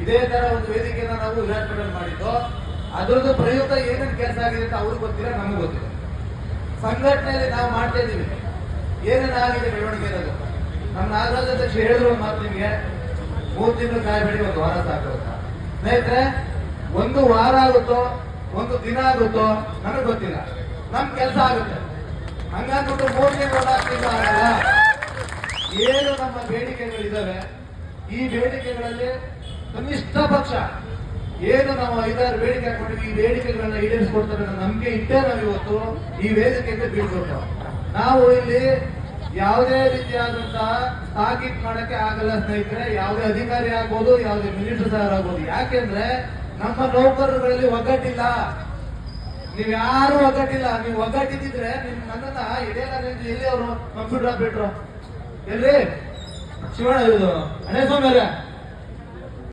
ಇದೇ ತರ ಒಂದು ವೇದಿಕೆನ ನಾವು ವಿರಾಜಪೇಟೆಯಲ್ಲಿ ಮಾಡಿದ್ದು. ಅದರದ್ದು ಪ್ರಯುಕ್ತ ಏನೇನು ಕೆಲಸ ಆಗಿದೆ ಅಂತ ಅವ್ರಿಗೆ ಗೊತ್ತಿಲ್ಲ, ನಮಗೆ ಗೊತ್ತಿಲ್ಲ. ಸಂಘಟನೆಯಲ್ಲಿ ನಾವು ಮಾಡ್ತಾ ಇದ್ದೀವಿ. ಏನೇನು ಆಗಿದೆ ಬೆಳವಣಿಗೆ ಇರೋದು ನಮ್ಮ ನಾಗರಾಜ ಅಧ್ಯಕ್ಷ ಹೇಳಿದ್ರು ಒಂದು ಮಾತು ನಿಮಗೆ. ಮೂರು ತಿಂಗಳು ಕಾಯ್ಬೇಡಿ ಒಂದು ವಾರ ಸಾಕು ಅಂತ. ಸ್ನೇಹಿತರೆ, ಒಂದು ವಾರ ಆಗುತ್ತೋ, ಒಂದು ದಿನ ಆಗುತ್ತೋ ನನಗೆ ಗೊತ್ತಿಲ್ಲ. ನಮ್ ಕೆಲಸ ಆಗುತ್ತೆ. ಹಂಗಂದ್ಬಿಟ್ಟು ಮೂರು ತಿಂಗಳು ಆಗಲ್ಲ. ಏನು ನಮ್ಮ ಬೇಡಿಕೆಗಳಿದ್ದಾವೆ? ಈ ಬೇಡಿಕೆಗಳಲ್ಲಿ ಕನಿಷ್ಠ ಪಕ್ಷ. ಏನು ನಾವು ಐದಾರು ಬೇಡಿಕೆ ಹಾಕೊಂಡಿವಿ ಈ ಬೇಡಿಕೆಗಳನ್ನ ಈಡೇರಿಸ್ಕೊಡ್ತಾರೆ ನಮ್ಗೆ ಇಟ್ಟೇ ನಾವು ಇವತ್ತು ಈ ವೇದಿಕೆಯಿಂದ ಬೀಳ್ಕೊಂಡು ನಾವು ಇಲ್ಲಿ ಯಾವುದೇ ರೀತಿಯಾದಂತಹ ತಾಕೀತ್ ಮಾಡಕ್ಕೆ ಆಗಲ್ಲ ಸ್ನೇಹಿತರೆ, ಯಾವುದೇ ಅಧಿಕಾರಿ ಆಗ್ಬೋದು, ಯಾವುದೇ ಮಿನಿಸ್ಟರ್ ಸಹ ಆಗ್ಬೋದು. ಯಾಕೆಂದ್ರೆ ನಮ್ಮ ನೌಕರರುಗಳಲ್ಲಿ ಒಗ್ಗಟ್ಟಿಲ್ಲ. ನೀವ್ ಯಾರು ಒಗ್ಗಟ್ಟಿಲ್ಲ. ನೀವು ಒಗ್ಗಟ್ಟಿದ್ರೆ ನಿಮ್ ನನ್ನ ಹಿಡಿಯಲ್ಲ ಎಲ್ಲಿ ಅವರು ಕಂಪ್ಯೂಟರ್ ಬಿಟ್ರು ಎಲ್ಲಿ? ಶಿವಣ್ಣ ಇದು. ಸ್ವಾಮಿ ಅವ್ರೆ.